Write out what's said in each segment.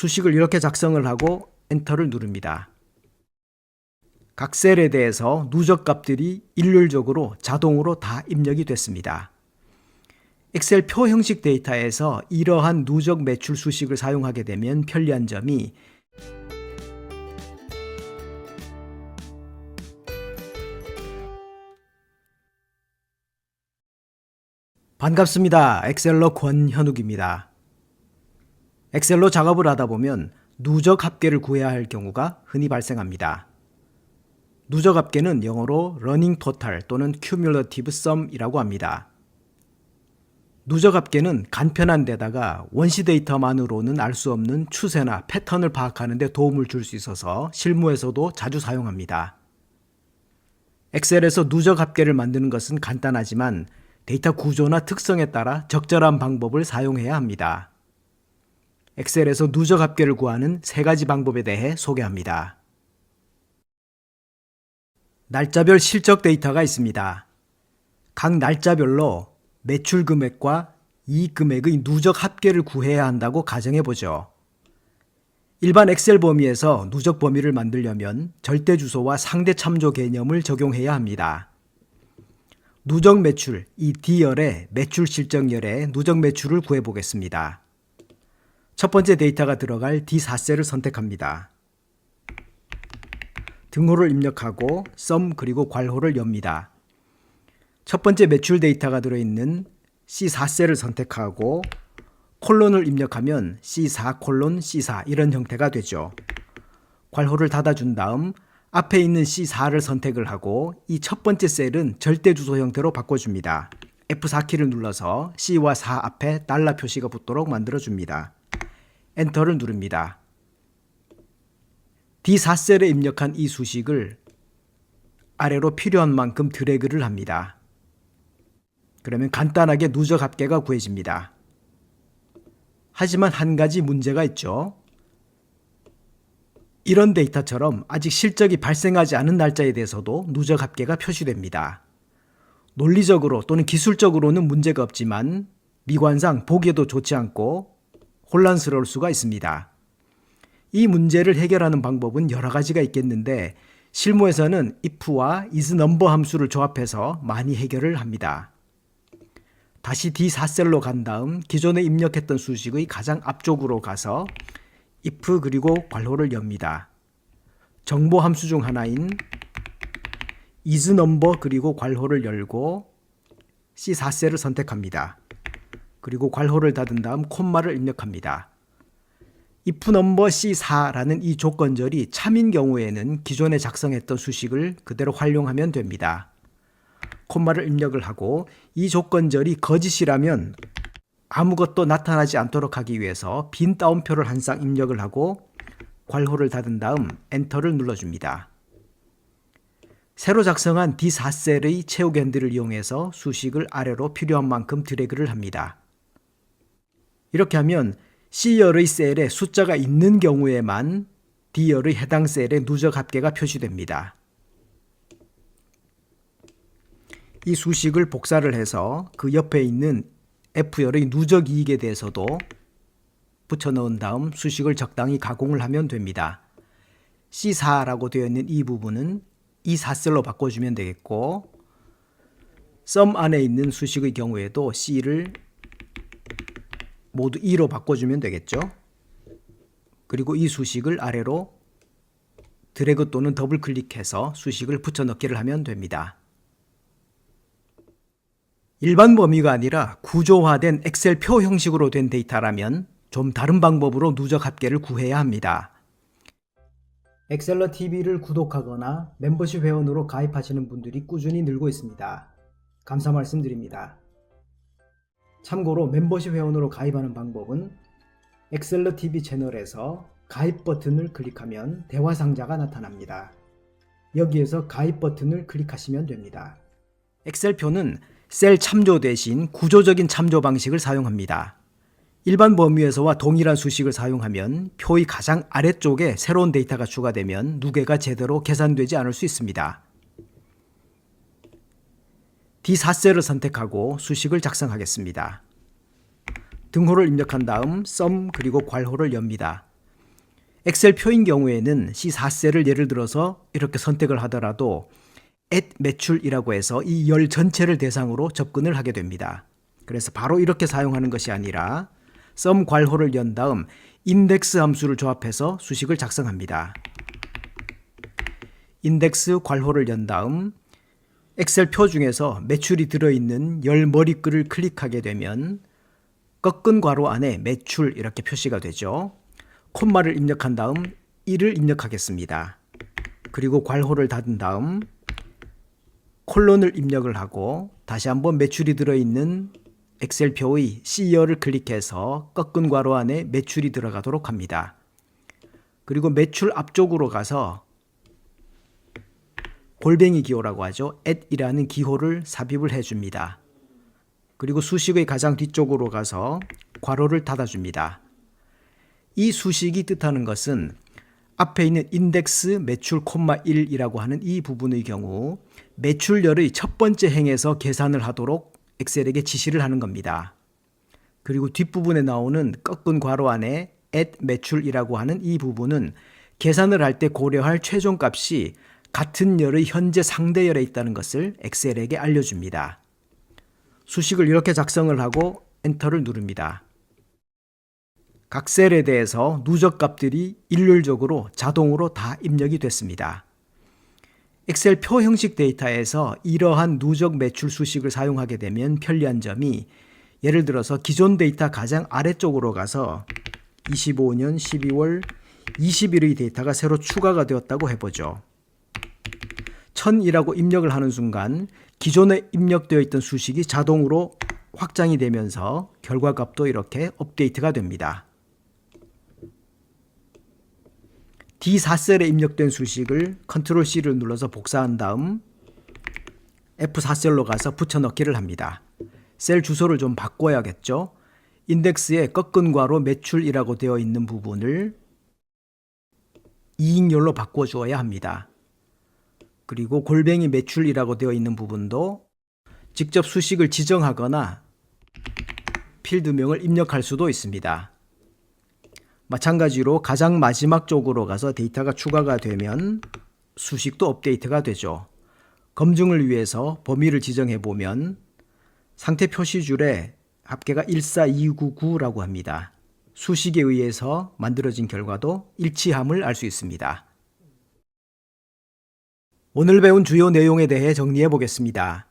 수식을 이렇게 작성을 하고 엔터를 누릅니다. 각 셀에 대해서 누적 값들이 일률적으로 자동으로 다 입력이 됐습니다. 엑셀 표 형식 데이터에서 이러한 누적 매출 수식을 사용하게 되면 편리한 점이 반갑습니다. 엑셀러 권현욱입니다. 엑셀로 작업을 하다 보면 누적 합계를 구해야 할 경우가 흔히 발생합니다. 누적 합계는 영어로 running total 또는 cumulative sum이라고 합니다. 누적 합계는 간편한 데다가 원시 데이터만으로는 알 수 없는 추세나 패턴을 파악하는 데 도움을 줄 수 있어서 실무에서도 자주 사용합니다. 엑셀에서 누적 합계를 만드는 것은 간단하지만 데이터 구조나 특성에 따라 적절한 방법을 사용해야 합니다. 엑셀에서 누적 합계를 구하는 세 가지 방법에 대해 소개합니다. 날짜별 실적 데이터가 있습니다. 각 날짜별로 매출 금액과 이익 금액의 누적 합계를 구해야 한다고 가정해 보죠. 일반 엑셀 범위에서 누적 범위를 만들려면 절대 주소와 상대 참조 개념을 적용해야 합니다. 누적 매출, 이 D열의 매출 실적열의 누적 매출을 구해 보겠습니다. 첫 번째 데이터가 들어갈 D4셀을 선택합니다. 등호를 입력하고 썸 그리고 괄호를 엽니다. 첫 번째 매출 데이터가 들어있는 C4셀을 선택하고 콜론을 입력하면 C4 콜론 C4 이런 형태가 되죠. 괄호를 닫아준 다음 앞에 있는 C4를 선택을 하고 이 첫 번째 셀은 절대 주소 형태로 바꿔줍니다. F4키를 눌러서 C와 4 앞에 달러 표시가 붙도록 만들어줍니다. 엔터를 누릅니다. D4셀에 입력한 이 수식을 아래로 필요한 만큼 드래그를 합니다. 그러면 간단하게 누적 합계가 구해집니다. 하지만 한 가지 문제가 있죠. 이런 데이터처럼 아직 실적이 발생하지 않은 날짜에 대해서도 누적 합계가 표시됩니다. 논리적으로 또는 기술적으로는 문제가 없지만 미관상 보기에도 좋지 않고 혼란스러울 수가 있습니다. 이 문제를 해결하는 방법은 여러 가지가 있겠는데 실무에서는 if와 isNumber 함수를 조합해서 많이 해결을 합니다. 다시 D4셀로 간 다음 기존에 입력했던 수식의 가장 앞쪽으로 가서 if 그리고 괄호를 엽니다. 정보 함수 중 하나인 isNumber 그리고 괄호를 열고 C4셀을 선택합니다. 그리고 괄호를 닫은 다음 콤마를 입력합니다. if number C4라는 이 조건절이 참인 경우에는 기존에 작성했던 수식을 그대로 활용하면 됩니다. 콤마를 입력을 하고 이 조건절이 거짓이라면 아무것도 나타나지 않도록 하기 위해서 빈 따옴표를 한 쌍 입력을 하고 괄호를 닫은 다음 엔터를 눌러줍니다. 새로 작성한 D4셀의 채우기 핸들을 이용해서 수식을 아래로 필요한 만큼 드래그를 합니다. 이렇게 하면 C열의 셀에 숫자가 있는 경우에만 D열의 해당 셀의 누적 합계가 표시됩니다. 이 수식을 복사를 해서 그 옆에 있는 F열의 누적 이익에 대해서도 붙여 넣은 다음 수식을 적당히 가공을 하면 됩니다. C4라고 되어 있는 이 부분은 이 4셀로 바꿔주면 되겠고 썸 안에 있는 수식의 경우에도 C를 모두 2로 바꿔주면 되겠죠. 그리고 이 수식을 아래로 드래그 또는 더블 클릭해서 수식을 붙여 넣기를 하면 됩니다. 일반 범위가 아니라 구조화된 엑셀 표 형식으로 된 데이터라면 좀 다른 방법으로 누적 합계를 구해야 합니다. 엑셀러 TV를 구독하거나 멤버십 회원으로 가입하시는 분들이 꾸준히 늘고 있습니다. 감사 말씀드립니다. 참고로 멤버십 회원으로 가입하는 방법은 엑셀러 TV 채널에서 가입 버튼을 클릭하면 대화 상자가 나타납니다. 여기에서 가입 버튼을 클릭하시면 됩니다. 엑셀표는 셀 참조 대신 구조적인 참조 방식을 사용합니다. 일반 범위에서와 동일한 수식을 사용하면 표의 가장 아래쪽에 새로운 데이터가 추가되면 누계가 제대로 계산되지 않을 수 있습니다. D4셀을 선택하고 수식을 작성하겠습니다. 등호를 입력한 다음 썸 그리고 괄호를 엽니다. 엑셀 표인 경우에는 C4셀을 예를 들어서 이렇게 선택을 하더라도 at 매출이라고 해서 이 열 전체를 대상으로 접근을 하게 됩니다. 그래서 바로 이렇게 사용하는 것이 아니라 썸 괄호를 연 다음 인덱스 함수를 조합해서 수식을 작성합니다. 인덱스 괄호를 연 다음 엑셀 표 중에서 매출이 들어있는 열 머리글을 클릭하게 되면 꺾은 괄호 안에 매출 이렇게 표시가 되죠. 콤마를 입력한 다음 1을 입력하겠습니다. 그리고 괄호를 닫은 다음 콜론을 입력을 하고 다시 한번 매출이 들어있는 엑셀표의 C열을 클릭해서 꺾은 괄호 안에 매출이 들어가도록 합니다. 그리고 매출 앞쪽으로 가서 골뱅이 기호라고 하죠. at이라는 기호를 삽입을 해줍니다. 그리고 수식의 가장 뒤쪽으로 가서 괄호를 닫아줍니다. 이 수식이 뜻하는 것은 앞에 있는 인덱스 매출 콤마 1이라고 하는 이 부분의 경우 매출열의 첫 번째 행에서 계산을 하도록 엑셀에게 지시를 하는 겁니다. 그리고 뒷부분에 나오는 꺾은 괄호 안에 at 매출이라고 하는 이 부분은 계산을 할 때 고려할 최종 값이 같은 열의 현재 상대 열에 있다는 것을 엑셀에게 알려줍니다. 수식을 이렇게 작성을 하고 엔터를 누릅니다. 각 셀에 대해서 누적 값들이 일률적으로 자동으로 다 입력이 됐습니다. 엑셀 표 형식 데이터에서 이러한 누적 매출 수식을 사용하게 되면 편리한 점이 예를 들어서 기존 데이터 가장 아래쪽으로 가서 25년 12월 20일의 데이터가 새로 추가가 되었다고 해보죠. 1000이라고 입력을 하는 순간 기존에 입력되어 있던 수식이 자동으로 확장이 되면서 결과값도 이렇게 업데이트가 됩니다. D4셀에 입력된 수식을 컨트롤 C를 눌러서 복사한 다음 F4셀로 가서 붙여넣기를 합니다. 셀 주소를 좀 바꿔야겠죠. 인덱스에 꺾은 괄호 매출이라고 되어 있는 부분을 이익열로 바꿔 주어야 합니다. 그리고 골뱅이 매출이라고 되어 있는 부분도 직접 수식을 지정하거나 필드명을 입력할 수도 있습니다. 마찬가지로 가장 마지막 쪽으로 가서 데이터가 추가가 되면 수식도 업데이트가 되죠. 검증을 위해서 범위를 지정해 보면 상태 표시줄에 합계가 14299라고 합니다. 수식에 의해서 만들어진 결과도 일치함을 알 수 있습니다. 오늘 배운 주요 내용에 대해 정리해 보겠습니다.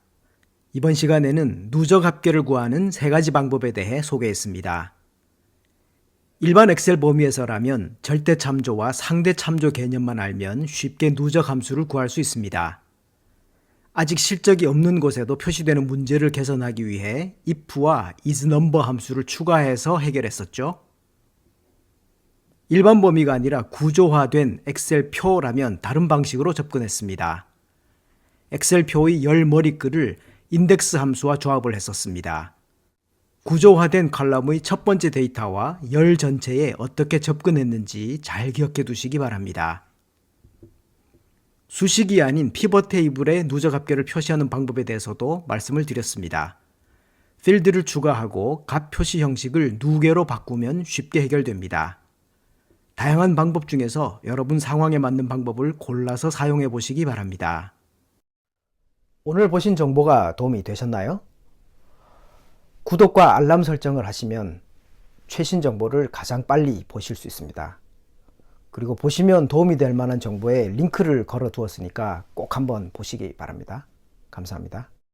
이번 시간에는 누적 합계를 구하는 세 가지 방법에 대해 소개했습니다. 일반 엑셀 범위에서라면 절대 참조와 상대 참조 개념만 알면 쉽게 누적 함수를 구할 수 있습니다. 아직 실적이 없는 곳에도 표시되는 문제를 개선하기 위해 if와 isNumber 함수를 추가해서 해결했었죠. 일반 범위가 아니라 구조화된 엑셀 표라면 다른 방식으로 접근했습니다. 엑셀 표의 열 머리글을 인덱스 함수와 조합을 했었습니다. 구조화된 칼럼의 첫 번째 데이터와 열 전체에 어떻게 접근했는지 잘 기억해 두시기 바랍니다. 수식이 아닌 피벗 테이블에 누적 합계를 표시하는 방법에 대해서도 말씀을 드렸습니다. 필드를 추가하고 값 표시 형식을 누계로 바꾸면 쉽게 해결됩니다. 다양한 방법 중에서 여러분 상황에 맞는 방법을 골라서 사용해 보시기 바랍니다. 오늘 보신 정보가 도움이 되셨나요? 구독과 알람 설정을 하시면 최신 정보를 가장 빨리 보실 수 있습니다. 그리고 보시면 도움이 될 만한 정보에 링크를 걸어 두었으니까 꼭 한번 보시기 바랍니다. 감사합니다.